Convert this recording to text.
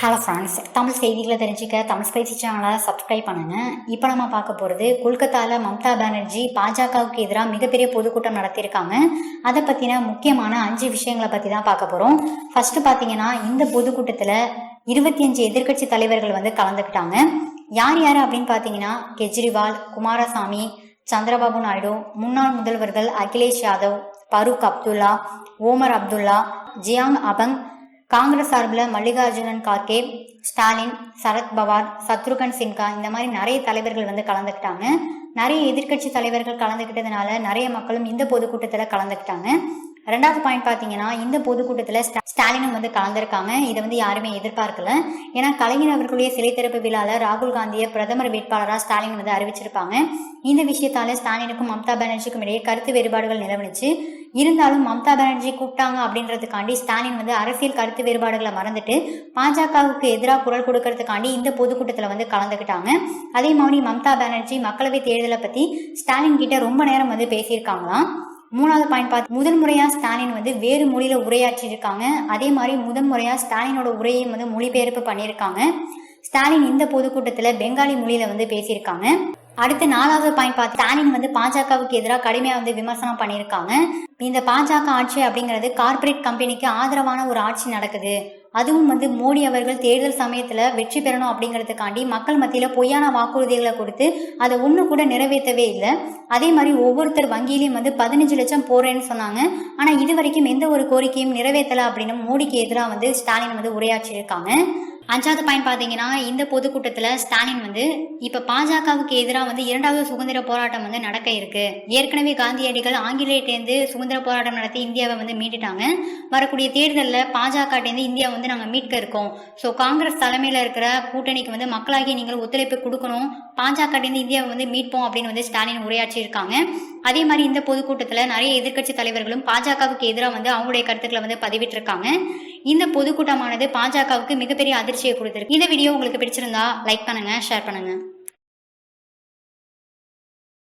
Hello friends Tamil செய்திகளை தெரிஞ்சுக்க Tamil spicy சேனலை சப்ஸ்கிரைப் பண்ணுங்க. இப்போ நம்ம பார்க்க போகிறது கொல்கத்தாவில் மம்தா பானர்ஜி பாஜகவுக்கு எதிராக மிகப்பெரிய பொதுக்கூட்டம் நடத்தியிருக்காங்க. அதை பற்றின முக்கியமான அஞ்சு விஷயங்களை பற்றி தான் பார்க்க போகிறோம் ஃபஸ்ட்டு பார்த்தீங்கன்னா இந்த பொதுக்கூட்டத்தில் இருபத்தி அஞ்சு எதிர்க்கட்சி தலைவர்கள் வந்து கலந்துக்கிட்டாங்க. யார் யார் அப்படின்னு பார்த்தீங்கன்னா கெஜ்ரிவால் குமாரசாமி சந்திரபாபு நாயுடு முன்னாள் முதல்வர்கள் அகிலேஷ் யாதவ் பரூக் அப்துல்லா ஓமர் அப்துல்லா ஜியாங் அபங் காங்கிரஸ் சார்பில் மல்லிகார்ஜுனன் கார்கே ஸ்டாலின் சரத் பவார் சத்ருகன் சின்ஹா இந்த மாதிரி நிறைய தலைவர்கள் வந்து கலந்துக்கிட்டாங்க. நிறைய எதிர்க்கட்சி தலைவர்கள் கலந்துக்கிட்டதுனால நிறைய மக்களும் இந்த பொதுக்கூட்டத்தில் கலந்துக்கிட்டாங்க. ரெண்டாவது பாயிண்ட் பார்த்தீங்கன்னா இந்த பொதுக்கூட்டத்தில் ஸ்டா- ஸ்டாலினும் வந்து கலந்துருக்காங்க. இதை வந்து யாருமே எதிர்பார்க்கல. ஏன்னா கலைஞர் அவர்களுடைய சிலை திறப்பு விழாவில் ராகுல் காந்தியை பிரதமர் வேட்பாளராக ஸ்டாலின் வந்து அறிவிச்சிருப்பாங்க. இந்த விஷயத்தால ஸ்டாலினுக்கும் மம்தா பானர்ஜிக்கும் இடையே கருத்து வேறுபாடுகள் நிலவனிச்சு இருந்தாலும் மம்தா பானர்ஜி கூப்பிட்டாங்க அப்படின்றதுக்காண்டி ஸ்டாலின் வந்து அரசியல் கருத்து வேறுபாடுகளை மறந்துட்டு பாஜகவுக்கு எதிராக குரல் கொடுக்கறதுக்காண்டி இந்த பொதுக்கூட்டத்தில் வந்து கலந்துக்கிட்டாங்க அதே மாதிரி மம்தா பானர்ஜி மக்களவை தேர்தலை பற்றி ஸ்டாலின் கிட்ட ரொம்ப நேரம் வந்து பேசியிருக்காங்களாம். மூணாவது பாயிண்ட் பார்த்து முதல் முறையாக ஸ்டாலின் வந்து வேறு மொழியில் உரையாற்றியிருக்காங்க. அதே மாதிரி முதல் முறையாக ஸ்டாலினோட உரையையும் வந்து மொழிபெயர்ப்பு பண்ணியிருக்காங்க. ஸ்டாலின் இந்த பொதுக்கூட்டத்தில் பெங்காலி மொழியில் வந்து பேசியிருக்காங்க. அடுத்து நாலாவது பாயிண்ட் பார்த்து ஸ்டாலின் வந்து பாஜகவுக்கு எதிராக கடுமையாக வந்து விமர்சனம் பண்ணியிருக்காங்க. இந்த பாஜக ஆட்சி அப்படிங்கிறது கார்ப்பரேட் கம்பெனிக்கு ஆதரவான ஒரு ஆட்சி நடக்குது. அதுவும் வந்து மோடி அவர்கள் தேர்தல் சமயத்தில் வெற்றி பெறணும் அப்படிங்கிறதுக்காண்டி மக்கள் மத்தியில் பொய்யான வாக்குறுதிகளை கொடுத்து அதை ஒன்று கூட நிறைவேற்றவே இல்லை. அதே மாதிரி ஒவ்வொருத்தர் வங்கியிலையும் வந்து பதினஞ்சு லட்சம் போறேன்னு சொன்னாங்க. ஆனால் இது வரைக்கும் எந்த ஒரு கோரிக்கையும் நிறைவேற்றலை அப்படின்னு மோடிக்கு எதிராக வந்து ஸ்டாலின் வந்து உரையாற்றியிருக்காங்க. அஞ்சாவது பாயிண்ட் பார்த்தீங்கன்னா இந்த பொதுக்கூட்டத்தில் ஸ்டாலின் வந்து இப்போ பாஜகவுக்கு எதிராக வந்து இரண்டாவது சுதந்திர போராட்டம் வந்து நடக்க இருக்கு. ஏற்கனவே காந்தியடிகள் ஆங்கிலேயர்டேருந்து சுதந்திர போராட்டம் நடத்தி இந்தியாவை வந்து மீட்டுட்டாங்க. வரக்கூடிய தேர்தலில் பாஜகட்டேருந்து இந்தியா வந்து நாங்கள் மீட்க இருக்கோம். ஸோ காங்கிரஸ் தலைமையில் இருக்கிற கூட்டணிக்கு வந்து மக்களாகிய நீங்கள் ஒத்துழைப்பு கொடுக்கணும். பாஜகட்டேருந்து இந்தியாவை வந்து மீட்போம் அப்படின்னு வந்து ஸ்டாலின் உரையாற்றியிருக்காங்க அதே மாதிரி இந்த பொதுக்கூட்டத்தில் நிறைய எதிர்க்கட்சி தலைவர்களும் பாஜகவுக்கு எதிராக வந்து அவங்களுடைய கருத்துக்களை வந்து பதிவிட்டிருக்காங்க. இந்த பொதுக்கூட்டமானது பாஜகவுக்கு மிகப்பெரிய அதிர்ச்சியை கொடுத்திருக்கு. இந்த வீடியோ உங்களுக்கு பிடிச்சிருந்தா லைக் பண்ணுங்க ஷேர் பண்ணுங்க.